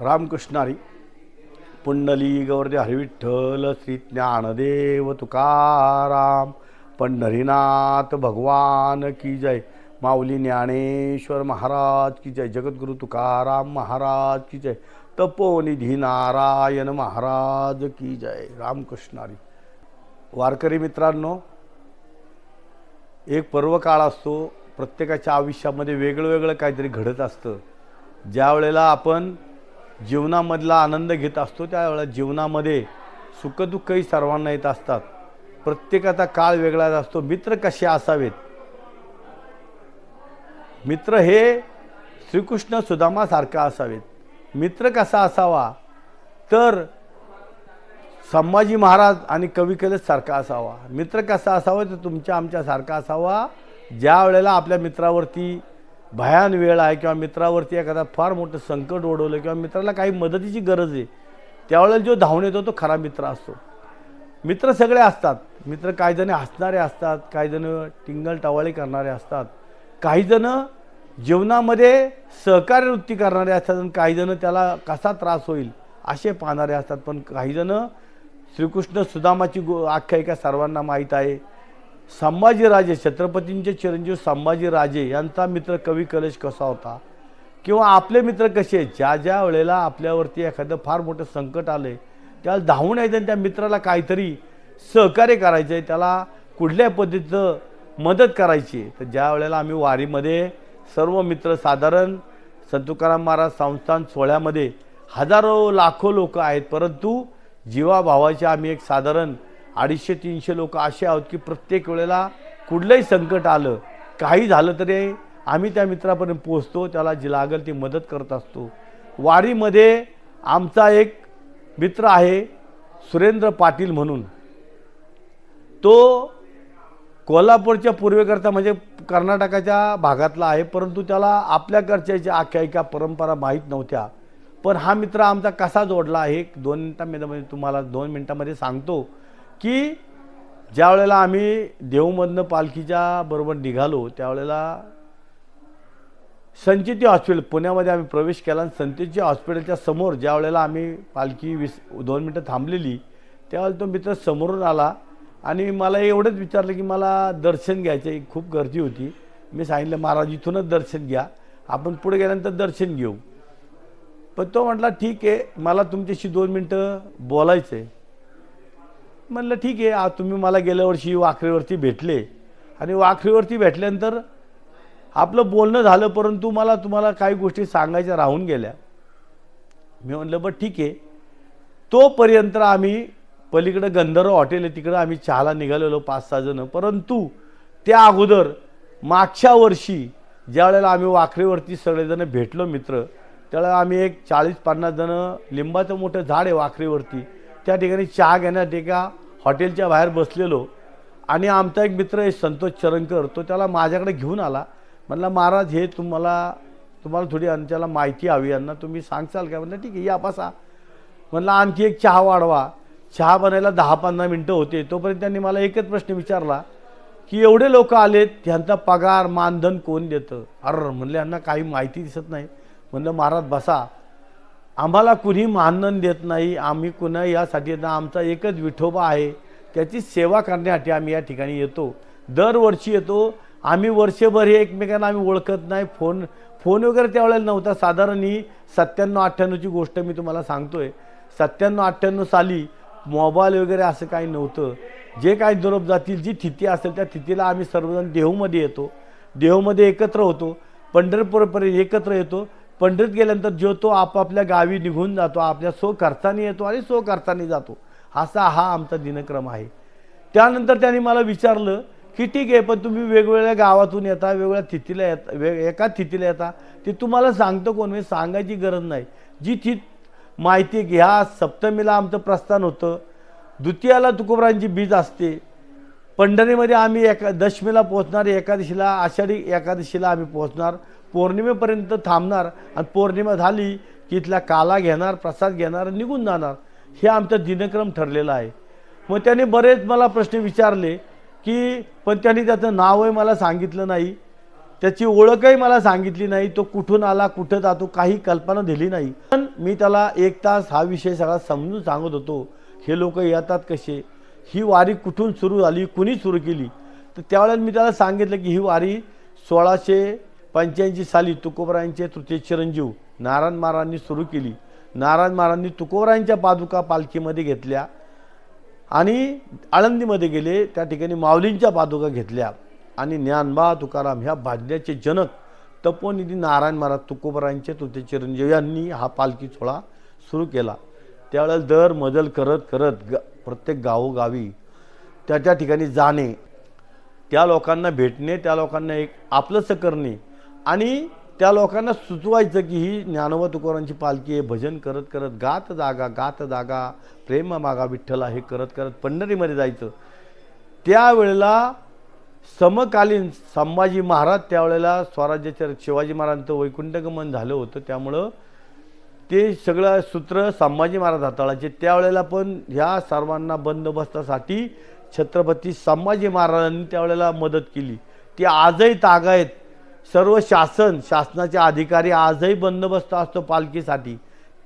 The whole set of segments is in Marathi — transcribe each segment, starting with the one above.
रामकृष्णारी. पुंडली गौरदे हरिविठ्ठल श्री ज्ञानदेव तुकाराम पंढरीनाथ भगवान की जय. माऊली ज्ञानेश्वर महाराज की जय. जगद्गुरु तुकाराम महाराज की जय. तपोनिधी नारायण महाराज की जय. रामकृष्णारी. वारकरी मित्रांनो एक पर्वकाळ असतो. प्रत्येकाच्या आयुष्यामध्ये वेगळं वेगळं काहीतरी घडत असतं. ज्या वेळेला आपण जीवनामधला आनंद घेत असतो त्यावेळेला जीवनामध्ये सुखदुःखही सर्वांना येत असतात. प्रत्येकाचा काळ वेगळाच असतो. मित्र कसे असावेत? मित्र हे श्रीकृष्ण सुदामासारखा असावेत. मित्र कसा असावा? तर संभाजी महाराज आणि कविकलेसारखा असावा. मित्र कसा असावा? तर तुमच्या आमच्यासारखा असावा. ज्या वेळेला आपल्या मित्रावरती भयान वेळ आहे किंवा मित्रावरती एखादा फार मोठं संकट ओढवलं किंवा मित्राला काही मदतीची गरज आहे त्यावेळेला जो धावून येतो तो खरा मित्र असतो. मित्र सगळे असतात. मित्र काही जण हसणारे असतात काही जण टिंगल टवाळे करणारे असतात. काही जण जीवनामध्ये सहकार्य वृत्ती करणारे असतात आणि काही जण त्याला कसा त्रास होईल असे पाहणारे असतात. पण काही जण श्रीकृष्ण सुदामाची गो आख्यायिका सर्वांना माहीत आहे. संभाजीराजे छत्रपतींचे चिरंजीव संभाजीराजे यांचा मित्र कवी कलेश कसा होता? किंवा आपले मित्र कसे ज्या ज्या वेळेला आपल्यावरती एखादं फार मोठं संकट आलं आहे त्याला धावून यायचं आणि त्या मित्राला काहीतरी सहकार्य करायचं आहे त्याला कुठल्या पद्धतीचं मदत करायची आहे? तर ज्या वेळेला आम्ही वारीमध्ये सर्व मित्र साधारण संत तुकाराम महाराज संस्थान सोहळ्यामध्ये हजारो लाखो लोक आहेत परंतु जीवाभावाचे आम्ही एक साधारण अडीचशे तीनशे लोक असे आहोत की प्रत्येक वेळेला कुठलंही संकट आलं काही झालं तरी आम्ही त्या मित्रापर्यंत पोहोचतो त्याला जी लागेल ती मदत करत असतो. वारीमध्ये आमचा एक मित्र आहे सुरेंद्र पाटील म्हणून. तो कोल्हापूरच्या पूर्वेकरता म्हणजे कर्नाटकाच्या भागातला आहे परंतु त्याला आपल्याकडच्या आख्यायिका परंपरा माहीत नव्हत्या. पण हा मित्र आमचा कसा जोडला आहे एक दोन मिनटामध्ये तुम्हाला दोन मिनटामध्ये सांगतो. की ज्या वेळेला आम्ही देऊमधनं पालखीच्या बरोबर निघालो त्यावेळेला संचिती हॉस्पिटल पुण्यामध्ये आम्ही प्रवेश केला आणि संचिती हॉस्पिटलच्या समोर ज्या वेळेला आम्ही पालखी वीस दोन मिनटं थांबलेली त्यावेळेला तो मित्र समोरून आला आणि मला एवढंच विचारलं की मला दर्शन घ्यायचं आहे खूप गर्दी होती. मी सांगितलं महाराज इथूनच दर्शन घ्या. आपण पुढे गेल्यानंतर दर्शन घेऊ. पण तो म्हटला ठीक आहे मला तुमच्याशी दोन मिनटं बोलायचं आहे. म्हणलं ठीक आहे आज तुम्ही मला गेल्या वर्षी वाखरीवरती भेटले. आणि वाखरीवरती भेटल्यानंतर आपलं बोलणं झालं परंतु मला तुम्हाला काही गोष्टी सांगायच्या राहून गेल्या. मी म्हणलं बरं ठीक आहे. तोपर्यंत आम्ही पलीकडं गंधर्व हॉटेल आहे तिकडं आम्ही चहाला निघालेलो पाच सहा जणं. परंतु त्या अगोदर मागच्या वर्षी ज्या वेळेला आम्ही वाखरीवरती सगळेजणं भेटलो मित्र त्यावेळेला आम्ही एक चाळीस पन्नास जणं लिंबाचं मोठं झाड आहे वाखरीवरती. त्या ठिकाणी चहा घेण्यासाठी एका हॉटेलच्या बाहेर बसलेलो. आणि आमचा एक मित्र आहे संतोष चरणकर तो त्याला माझ्याकडे घेऊन आला. म्हणला महाराज हे तुम्हाला तुम्हाला थोडी त्याला माहिती हवी यांना तुम्ही सांगचाल का? म्हणलं ठीक आहे या बसा. म्हणला आणखी एक चहा वाढवा. चहा बनायला दहा पंधरा मिनटं होते. तोपर्यंत त्यांनी मला एकच प्रश्न विचारला की एवढे लोक आलेत त्यांचा पगार मानधन कोण देतं? अर म्हणलं यांना काही माहिती दिसत नाही. म्हणलं महाराज बसा. आम्हाला कुणी मानधन देत नाही आम्ही कुणा यासाठी येतं आमचा एकच विठोबा आहे. त्याची सेवा करण्यासाठी आम्ही या ठिकाणी येतो. दरवर्षी येतो. आम्ही वर्षभर हे एकमेकांना आम्ही ओळखत नाही. फोन फोन वगैरे त्यावेळेला नव्हता. साधारण ही सत्त्याण्णव अठ्ठ्याण्णवची गोष्ट मी तुम्हाला सांगतोय. सत्त्याण्णव अठ्ठ्याण्णव साली मोबाईल वगैरे असं काही नव्हतं. जे काही दुरब जातील जी तिथी असेल त्या तिथीला आम्ही सर्वजण देहूमध्ये येतो. देहूमध्ये एकत्र होतो. पंढरपूरपर्यंत एकत्र येतो. पंढरीत गेल्यानंतर जो तो आपापल्या गावी निघून जातो आपल्या सो खर्चाने येतो आणि सो खर्चाने जातो. असा हा आमचा दिनक्रम आहे. त्यानंतर त्यांनी मला विचारलं की ठीक आहे पण तुम्ही वेगवेगळ्या गावातून येता वेगवेगळ्या तिथीला येता वे एका तिथीला येता. ते तुम्हाला सांगतो कोण? म्हणजे सांगायची गरज नाही. जी तिथ माहिती ह्या सप्तमीला आमचं प्रस्थान होतं. द्वितीयाला तुकोबरांची बीज असते. पंढरीमध्ये आम्ही एका दशमीला पोहोचणार एकादशीला आषाढी एकादशीला आम्ही पोहोचणार. पौर्णिमेपर्यंत थांबणार आणि पौर्णिमा झाली की इथला काला घेणार प्रसाद घेणार निघून जाणार. हे आमचा दिनक्रम ठरलेला आहे. मग त्याने बरेच मला प्रश्न विचारले की पण त्यांनी त्याचं नावही मला सांगितलं नाही. त्याची ओळखही मला सांगितली नाही. तो कुठून आला कुठं जातो काही कल्पना दिली नाही. पण मी त्याला एक तास हा विषय सगळा समजून सांगत होतो. हे लोक येतात कसे? ही वारी कुठून सुरू झाली कुणी सुरू केली? तर त्यावेळेला मी त्याला सांगितलं की ही वारी सोळाशे पंच्याऐंशी साली तुकोबरायांचे तृतीय चिरंजीव नारायण महाराजांनी सुरू केली. नारायण महाराजांनी तुकोबरायांच्या पादुका पालखीमध्ये घेतल्या आणि आळंदीमध्ये गेले त्या ठिकाणी माऊलींच्या पादुका घेतल्या आणि ज्ञानबा तुकाराम ह्या भाजण्याचे जनक तपोनिधी नारायण महाराज तुकोबरायांचे तृतीय चिरंजीव यांनी हा पालखी सोहळा सुरू केला. त्यावेळेला दर मजल करत करत ग प्रत्येक गावोगावी त्या त्या ठिकाणी जाणे त्या लोकांना भेटणे त्या लोकांना एक आपलंसं करणे आणि त्या लोकांना सुचवायचं की ही ज्ञानोबा तुकोरांची पालखी आहे भजन करत करत गात जागा गात जागा प्रेम मागा विठ्ठला हे करत करत पंढरीमध्ये जायचं. त्यावेळेला समकालीन संभाजी महाराज त्यावेळेला स्वराज्याच्या शिवाजी महाराजांचं वैकुंठगमन झालं होतं त्यामुळं ते सगळं सूत्र संभाजी महाराज हाताळायचे. त्यावेळेला पण ह्या सर्वांना बंदोबस्तासाठी छत्रपती संभाजी महाराजांनी त्यावेळेला मदत केली. ती आजही ताग आहेत. सर्व शासन शासनाचे अधिकारी आजही बंदोबस्त असतो पालखीसाठी.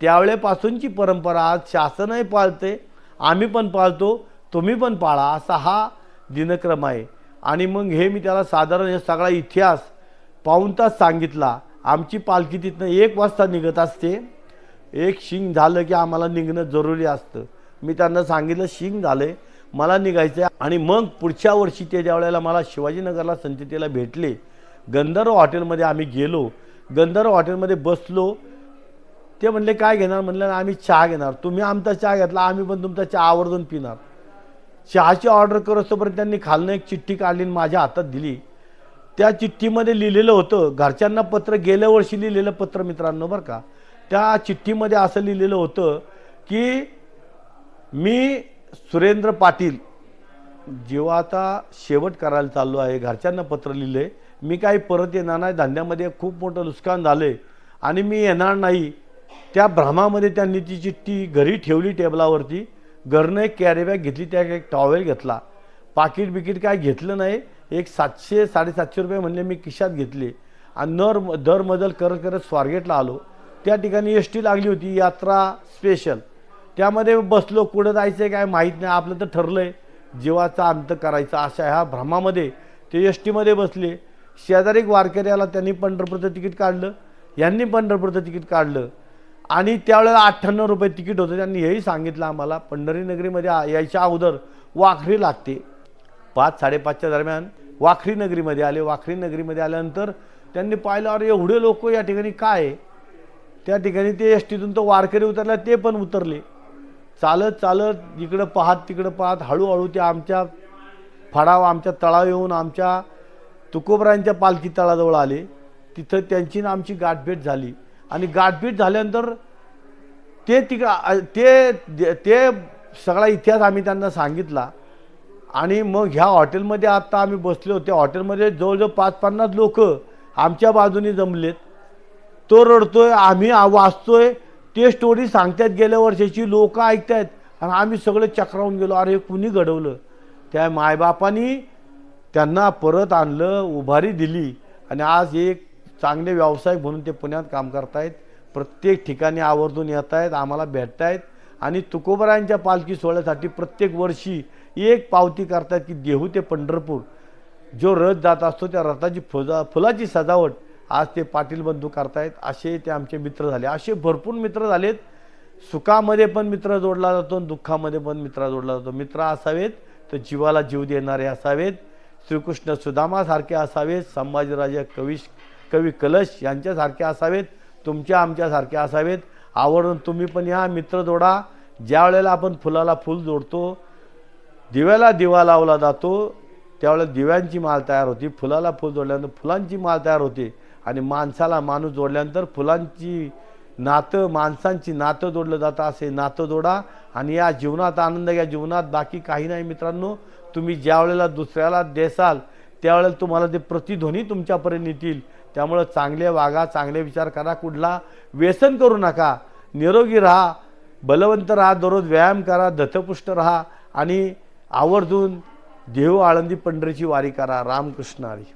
त्यावेळेपासूनची परंपरा आज शासनही पाळते आम्ही पण पाळतो तुम्ही पण पाळा असा हा दिनक्रम आहे. आणि मग हे मी त्याला साधारण सगळा इतिहास पाहून तास सांगितला. आमची पालखी तिथनं एक वाजता निघत असते. एक शिंग झालं की आम्हाला निघणं जरुरी असतं. मी त्यांना सांगितलं शिंग झालंय मला निघायचं आहे आणि मग पुढच्या वर्षी ते ज्या वेळेला मला शिवाजीनगरला संततीला भेटले गंधर्व हॉटेलमध्ये आम्ही गेलो. गंधर्व हॉटेलमध्ये बसलो. ते म्हणले काय घेणार? म्हणलं आम्ही चहा घेणार. तुम्ही आमचा चहा घेतला आम्ही पण तुमचा चहा आवर्जून पिणार. चहाची ऑर्डर करतोपर्यंत त्यांनी खालनं एक चिठ्ठी काढली आणि माझ्या हातात दिली. त्या चिठ्ठीमध्ये लिहिलेलं होतं घरच्यांना पत्र गेल्या वर्षी लिहिलेलं पत्र मित्रांनो बरं का त्या चिठ्ठीमध्ये असं लिहिलेलं होतं की मी सुरेंद्र पाटील जेव्हा आता शेवट करायला चाललो आहे घरच्यांना पत्र लिहिले मी काही परत येणार नाही धंद्यामध्ये खूप मोठं नुकसान झालं आहे आणि मी येणार नाही त्या भ्रमामध्ये त्यांनी ती चिठ्ठी घरी ठेवली टेबलावरती घरनं एक कॅरीबॅग घेतली त्या एक टॉवेल घेतला. पाकिट बिकीट काय घेतलं नाही एक सातशे साडेसातशे रुपये म्हणले मी खिशात घेतले. आणि नर दर मजल करत करत स्वारगेटला आलो. त्या ठिकाणी एस टी लागली होती यात्रा स्पेशल त्यामध्ये बसलो कुठं जायचं काय माहीत नाही आपलं तर ठरलं आहे जीवाचा अंत करायचा अशा ह्या भ्रमामध्ये ते एस टीमध्ये बसले. शेजारी एक वारकऱ्याला त्यांनी पंढरपूरचं तिकीट काढलं यांनी पंढरपूरचं तिकीट काढलं. आणि त्यावेळेला अठ्ठ्याण्णव रुपये तिकीट होतं त्यांनी हेही सांगितलं आम्हाला पंढरी नगरीमध्ये आ- यायच्या अगोदर वाखरी लागते. पाच साडेपाचच्या दरम्यान वाखरी नगरीमध्ये आले. वाखरी नगरीमध्ये आल्यानंतर त्यांनी पाहिलं अरे एवढे लोक या ठिकाणी काय आहे? त्या ठिकाणी ते एस टीतून तो वारकरी उतरला ते पण उतरले. चालत चालत इकडं पाहत तिकडं पाहत हळूहळू ते आमच्या फडाव आमच्या तळाव येऊन आमच्या तुकोबरांच्या पालखी तळाजवळ आले. तिथं त्यांची ना आमची गाठभेट झाली. आणि गाठभेट झाल्यानंतर ते तिकडं ते ते सगळा इतिहास आम्ही त्यांना सांगितला. आणि मग ह्या हॉटेलमध्ये आत्ता आम्ही बसलो. त्या हॉटेलमध्ये जवळजवळ पाच पन्नास लोक आमच्या बाजूने जमलेत. तो रडतोय आम्ही वाचतो वाचतोय. ते स्टोरी सांगतात गेल्या वर्षाची लोक ऐकतायत. आणि आम्ही सगळे चक्रावून गेलो. अरे कुणी घडवलं? त्या मायबापानी त्यांना परत आणलं उभारी दिली. आणि आज एक चांगले व्यावसायिक म्हणून ते पुण्यात काम करतायत. प्रत्येक ठिकाणी आवर्जून येत आहेत आम्हाला भेटतायत. आणि तुकोबरायांच्या पालखी सोहळ्यासाठी प्रत्येक वर्षी एक पावती करतायत की देहू ते पंढरपूर. जो रथ जात असतो त्या रथाची फुजा फुलाची सजावट आज ते पाटील बंधू करतायत असे ते आमचे मित्र झाले. असे भरपूर मित्र झालेत. सुखामध्ये पण मित्र जोडला जातो आणि दुःखामध्ये पण मित्र जोडला जातो. मित्र असावेत तर जीवाला जीव देणारे असावेत. श्रीकृष्ण सुदामासारखे असावेत संभाजीराजे कविश कवी कलश यांच्यासारखे असावेत तुमच्या आमच्यासारखे असावेत. आवडून तुम्ही पण या मित्र जोडा. ज्या वेळेला आपण फुलाला फुल जोडतो दिव्याला दिवा लावला जातो त्यावेळेला दिव्यांची माळ तयार होती. फुलाला फुल जोडल्यानंतर फुलांची माळ तयार होते. आणि माणसाला माणूस जोडल्यानंतर फुलांची नातं माणसांची नातं जोडलं जातं असे नातं जोडा आणि या जीवनात आनंद या जीवनात बाकी काही नाही मित्रांनो. तुम्ही ज्या वेळेला दुसऱ्याला देसाल त्यावेळेला तुम्हाला ते प्रतिध्वनी तुमच्यापर्यंत येतील त्यामुळं चांगले वागा चांगले विचार करा. कुठला व्यसन करू नका. निरोगी राहा. बलवंत राहा. दररोज व्यायाम करा. दत्तपुष्ट राहा. आणि आवर्जून देव आळंदी पंढरीची वारी करा. रामकृष्ण हरी.